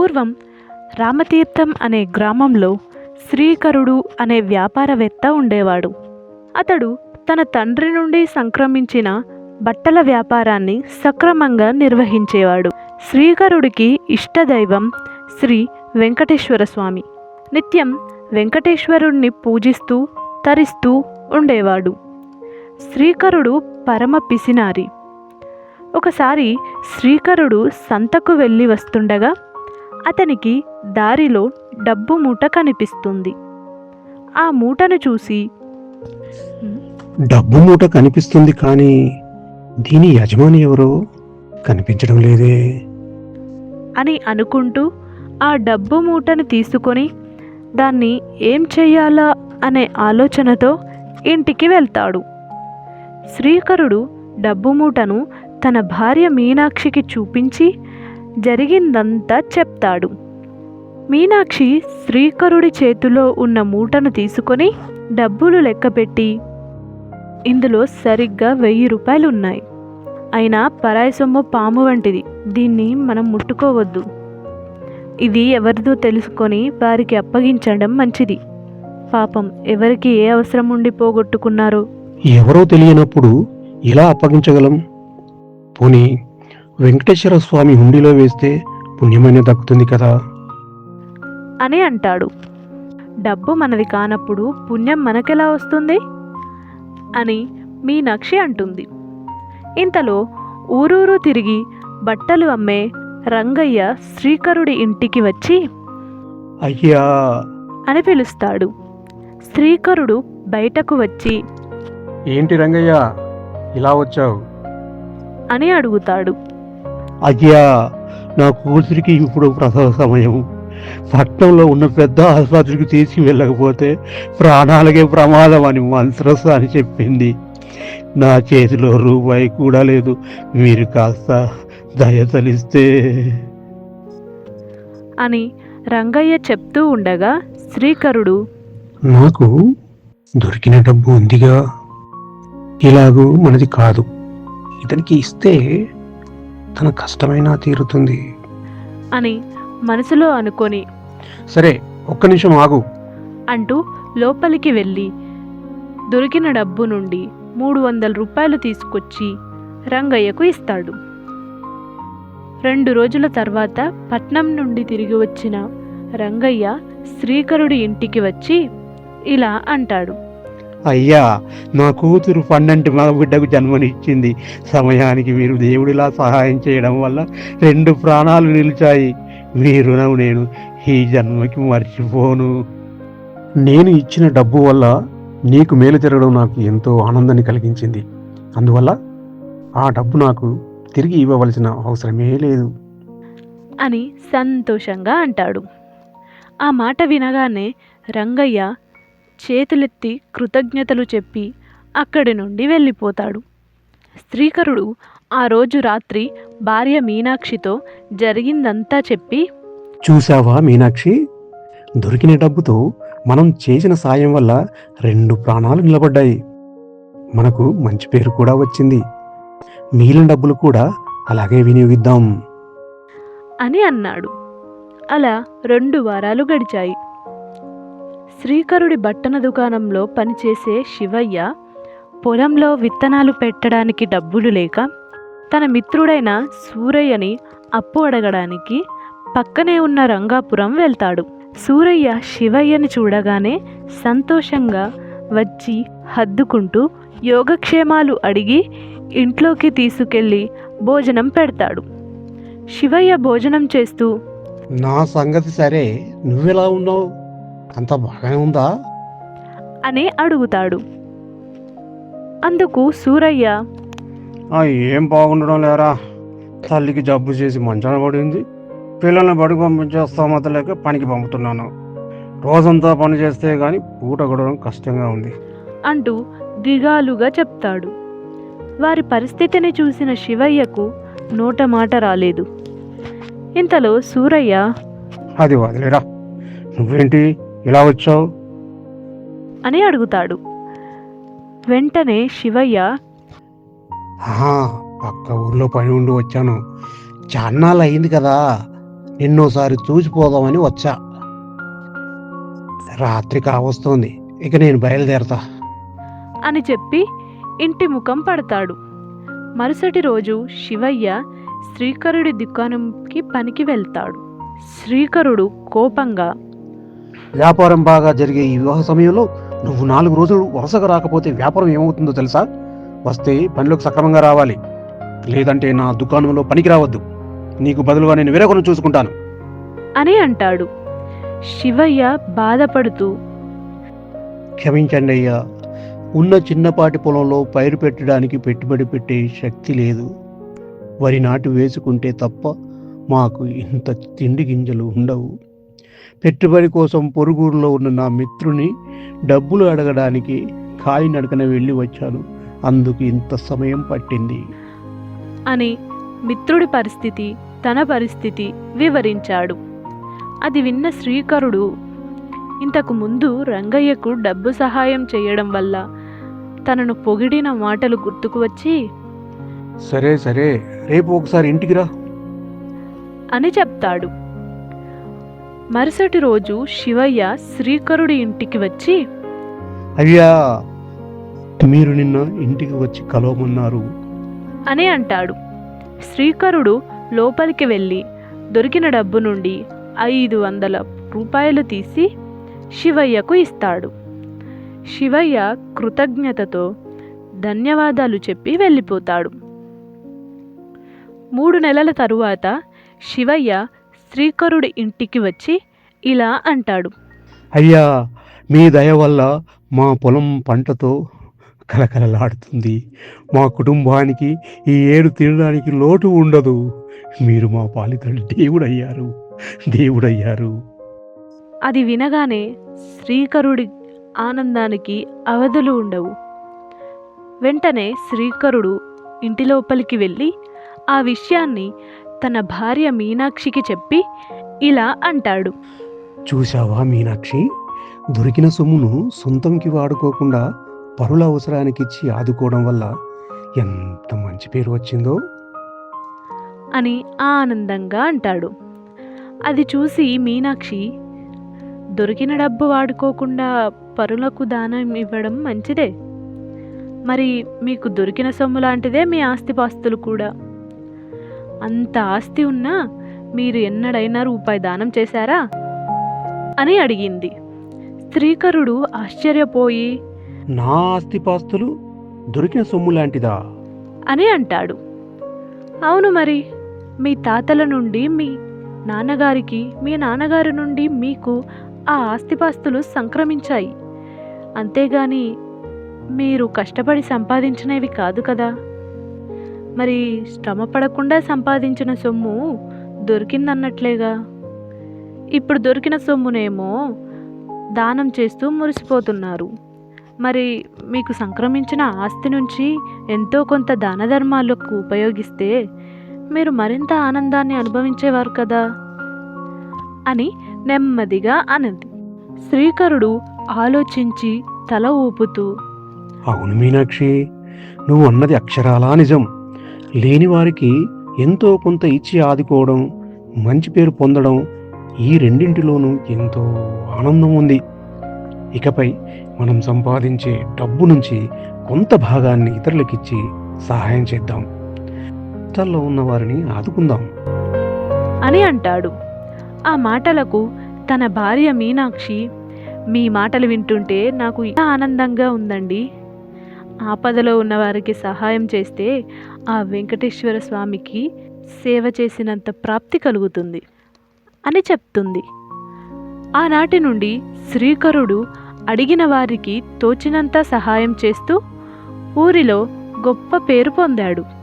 పూర్వం రామతీర్థం అనే గ్రామంలో శ్రీకరుడు అనే వ్యాపారవేత్త ఉండేవాడు. అతడు తన తండ్రి నుండి సంక్రమించిన బట్టల వ్యాపారాన్ని సక్రమంగా నిర్వహించేవాడు. శ్రీకరుడికి ఇష్టదైవం శ్రీ వెంకటేశ్వర స్వామి. నిత్యం వెంకటేశ్వరుణ్ణి పూజిస్తూ తరిస్తూ ఉండేవాడు. శ్రీకరుడు పరమ పిసినారి. ఒకసారి శ్రీకరుడు సంతకు వెళ్ళి వస్తుండగా అతనికి దారిలో డబ్బు మూట కనిపిస్తుంది. ఆ మూటను చూసి డబ్బు మూట కనిపిస్తుంది కానీ దీని యజమాని ఎవరో కనిపించడం లేదే. అని అనుకుంటూ ఆ డబ్బు మూటను తీసుకొని దాన్ని ఏం చెయ్యాలా అనే ఆలోచనతో ఇంటికి వెళ్తాడు. శ్రీకరుడు డబ్బు మూటను తన భార్య మీనాక్షికి చూపించి జరిగిందంతా చెప్తాడు. మీనాక్షి శ్రీకరుడి చేతిలో ఉన్న మూటను తీసుకొని డబ్బులు లెక్కపెట్టి ఇందులో సరిగ్గా వెయ్యి రూపాయలు ఉన్నాయి అయినా పరాయి సొమ్ము పాము వంటిది. దీన్ని మనం ముట్టుకోవద్దు. ఇది ఎవరిదో తెలుసుకొని వారికి అప్పగించడం మంచిది. పాపం ఎవరికి ఏ అవసరం ఉండి పోగొట్టుకున్నారో? ఎవరో తెలియనప్పుడు ఇలా అప్పగించగలం? పోనీ వెంకటేశ్వర స్వామి హుండీలో వేస్తే పుణ్యమైన దక్కుతుంది కదా? అని అంటాడు. డబ్బు మనది కానప్పుడు పుణ్యం మనకెలా వస్తుంది? అని మీనాక్షి అంటుంది. ఇంతలో ఊరూరు తిరిగి బట్టలు అమ్మే రంగయ్య శ్రీకరుడి ఇంటికి వచ్చి అయ్యా! అని పిలుస్తాడు. శ్రీకరుడు బయటకు వచ్చి ఏంటి రంగయ్య? ఇలా వచ్చావు? అని అడుగుతాడు. అయ్యా నా కూతురికి ఇప్పుడు ప్రసవ సమయం. పట్నంలో ఉన్న పెద్ద ఆసుపత్రికి తీసుకువెళ్ళకపోతే ప్రాణాలకే ప్రమాదం అని మంత్రస్ అని చెప్పింది. నా చేతిలో రూపాయి కూడా లేదు. మీరు కాస్త దయతలిస్తే అని రంగయ్య చెప్తూ ఉండగా శ్రీకరుడు నాకు దొరికిన డబ్బు ఉందిగా. ఇలాగూ మనది కాదు. ఇతనికి ఇస్తే తన కష్టమైనా తీరుతుంది. అని మనసులో అనుకొని సరే ఒక్క నిమిషం ఆగు. అంటూ లోపలికి వెళ్ళి దొరికిన డబ్బు నుండి మూడు వందల రూపాయలు తీసుకొచ్చి రంగయ్యకు ఇస్తాడు. రెండు రోజుల తర్వాత పట్నం నుండి తిరిగి వచ్చిన రంగయ్య శ్రీకరుడి ఇంటికి వచ్చి ఇలా అంటాడు. అయ్యా నా కూతురు పన్నెండు మగ బిడ్డకు జన్మనిచ్చింది. సమయానికి మీరు దేవుడిలా సహాయం చేయడం వల్ల రెండు ప్రాణాలు నిలిచాయి. మీ రుణం నేను ఈ జన్మకి మర్చిపోను. నేను ఇచ్చిన డబ్బు వల్ల నీకు మేలు జరగడం నాకు ఎంతో ఆనందాన్ని కలిగించింది. అందువల్ల ఆ డబ్బు నాకు తిరిగి ఇవ్వవలసిన అవసరమే లేదు. అని సంతోషంగా అంటాడు. ఆ మాట వినగానే రంగయ్య చేతులెత్తి కృతజ్ఞతలు చెప్పి అక్కడి నుండి వెళ్ళిపోతాడు. శ్రీకరుడు ఆ రోజు రాత్రి భార్య మీనాక్షితో జరిగిందంతా చెప్పి చూసావా మీనాక్షి? దొరికిన డబ్బుతో మనం చేసిన సాయం వల్ల రెండు ప్రాణాలు నిలబడ్డాయి. మనకు మంచి పేరు కూడా వచ్చింది. మిగిలిన డబ్బులు కూడా అలాగే వినియోగిద్దాం. అని అన్నాడు. అలా రెండు వారాలు గడిచాయి. శ్రీకరుడి బట్టన దుకాణంలో పనిచేసే శివయ్య పొలంలో విత్తనాలు పెట్టడానికి డబ్బులు లేక తన మిత్రుడైన సూరయ్యని అప్పు అడగడానికి పక్కనే ఉన్న రంగాపురం వెళ్తాడు. సూరయ్య శివయ్యని చూడగానే సంతోషంగా వచ్చి హద్దుకుంటూ యోగక్షేమాలు అడిగి ఇంట్లోకి తీసుకెళ్ళి భోజనం పెడతాడు. శివయ్య భోజనం చేస్తూ నా సంగతి సరే నువ్వెలా ఉన్నావు? అంత బాగానే ఉందా? అని అడుగుతాడు. అందుకు సూరయ్య ఏం బాగుండడం లేరా? తల్లికి జబ్బు చేసి మంచాన పడింది. పిల్లల్ని బడికి పంపించే స్తోమత లేక పనికి పంపుతున్నాను. రోజంతా పని చేస్తే గాని పూట గడవడం కష్టంగా ఉంది. అంటూ దిగాలుగా చెప్తాడు. వారి పరిస్థితిని చూసిన శివయ్యకు నోట మాట రాలేదు. ఇంతలో సూరయ్య అది వదిలేరా? నువ్వేంటి? ఇలా వచ్చావు? అని అడుగుతాడు. వెంటనే శివయ్య పక్క ఊర్లో పని ఉండి వచ్చాను. చాన్నాళ్ళు అయింది కదా ఎన్నోసారి చూసిపోదామని వచ్చా. రాత్రి కావస్తోంది ఇక నేను బయలుదేరతా. అని చెప్పి ఇంటి ముఖం పడతాడు. మరుసటి రోజు శివయ్య శ్రీకరుడి దుకాణంకి పనికి వెళ్తాడు. శ్రీకరుడు కోపంగా వ్యాపారం బాగా జరిగే ఈ వివాహ సమయంలో నువ్వు నాలుగు రోజులు వరుసగా రాకపోతే వ్యాపారం ఏమవుతుందో తెలుసా? వస్తే పనిలోకి సక్రమంగా రావాలి. లేదంటే నా దుకాణంలో పనికి రావద్దు. నీకు బదులుగా నేను వేరొకరు చూసుకుంటాను. అని అంటాడు. శివయ్య బాధపడుతూ క్షమించండి అయ్యా. ఉన్న చిన్నపాటి పొలంలో పైరు పెట్టడానికి పెట్టుబడి పెట్టే శక్తి లేదు. వరి నాటు వేసుకుంటే తప్ప మాకు ఇంత తిండి గింజలు ఉండవు. పెట్టుబడి కోసం పొరుగురులో ఉన్న నా మిత్రుని డబ్బులు అడగడానికి కాలినడకన వెళ్ళి వచ్చాను. అందుకు ఇంత సమయం పట్టింది. అని మిత్రుడి పరిస్థితి తన పరిస్థితి వివరించాడు. అది విన్న శ్రీకరుడు ఇంతకు ముందు రంగయ్యకు డబ్బు సహాయం చేయడం వల్ల తనను పొగిడిన మాటలు గుర్తుకు వచ్చి సరే సరే రేపు ఒకసారి ఇంటికి రా. అని చెప్తాడు. మరుసటి రోజు శివయ్య శ్రీకరుడి ఇంటికి వచ్చి అయ్యా మీరు నిన్న ఇంటికి వచ్చి కలవమన్నారు. అని అంటాడు. శ్రీకరుడు లోపలికి వెళ్ళి దొరికిన డబ్బు నుండి ఐదు వందల రూపాయలు తీసి శివయ్యకు ఇస్తాడు. శివయ్య కృతజ్ఞతతో ధన్యవాదాలు చెప్పి వెళ్ళిపోతాడు. మూడు నెలల తరువాత శివయ్య శ్రీకరుడి ఇంటికి వచ్చి ఇలా అంటాడు. అయ్యా మీ దయ వల్ల మా పొలం పంటతో కలకలలాడుతుంది. మా కుటుంబానికి ఈ ఏడు తినడానికి లోటు ఉండదు. మీరు మా పాలితలు దేవుడయ్యారు. దేవుడయ్యారు. అది వినగానే శ్రీకరుడి ఆనందానికి అవధులు ఉండవు. వెంటనే శ్రీకరుడు ఇంటి లోపలికి వెళ్ళి ఆ విషయాన్ని తన భార్య మీనాక్షికి చెప్పి ఇలా అంటాడు. చూశావా మీనాక్షి? దొరికిన సొమ్మును సొంతంకి వాడుకోకుండా పరుల అవసరానికి ఇచ్చి ఆదుకోవడం వల్ల ఎంత మంచి పేరు వచ్చిందో? అని ఆనందంగా అంటాడు. అది చూసి మీనాక్షి దొరికిన డబ్బు వాడుకోకుండా పరులకు దానం ఇవ్వడం మంచిదే. మరి మీకు దొరికిన సొమ్ము లాంటిదే మీ ఆస్తిపాస్తులు కూడా. అంత ఆస్తి ఉన్నా మీరు ఎన్నడైనా రూపాయి దానం చేశారా? అని అడిగింది. స్త్రీకరుడు ఆశ్చర్యపోయి నా ఆస్తిపాస్తులు దొరికిన సొమ్ము లాంటిదా? అని అంటాడు. అవును మరి మీ తాతల నుండి మీ నాన్నగారికి మీ నాన్నగారి నుండి మీకు ఆ ఆస్తిపాస్తులు సంక్రమించాయి. అంతేగాని మీరు కష్టపడి సంపాదించినవి కాదు కదా? మరి శ్రమ పడకుండా సంపాదించిన సొమ్ము దొరికిందన్నట్లేగా. ఇప్పుడు దొరికిన సొమ్మునేమో దానం చేస్తూ మురిసిపోతున్నారు. మరి మీకు సంక్రమించిన ఆస్తి నుంచి ఎంతో కొంత దాన ధర్మాలకు ఉపయోగిస్తే మీరు మరింత ఆనందాన్ని అనుభవించేవారు కదా? అని నెమ్మదిగా అన్నది శ్రీకరుడు ఆలోచించి తల ఊపుతూ అవును మీనాక్షి నువ్వు అన్నది అక్షరాలా నిజం. లేని వారికి ఎంతో కొంత ఇచ్చి ఆదుకోవడం మంచి పేరు పొందడం ఈ రెండింటిలోనూ ఎంతో ఆనందం ఉంది. ఇకపై మనం సంపాదించే డబ్బు నుంచి కొంత భాగాన్ని ఇతరులకిచ్చి సహాయం చేద్దాం. కష్టాల్లో ఉన్న వారిని ఆదుకుందాం. అని అంటాడు. ఆ మాటలకు తన భార్య మీనాక్షి మీ మాటలు వింటుంటే నాకు ఆనందంగా ఉందండి. ఆపదలో ఉన్నవారికి సహాయం చేస్తే ఆ వెంకటేశ్వర స్వామికి సేవ చేసినంత ప్రాప్తి కలుగుతుంది అని చెప్తుంది. ఆనాటి నుండి శ్రీకరుడు అడిగిన వారికి తోచినంత సహాయం చేస్తూ ఊరిలో గొప్ప పేరు పొందాడు.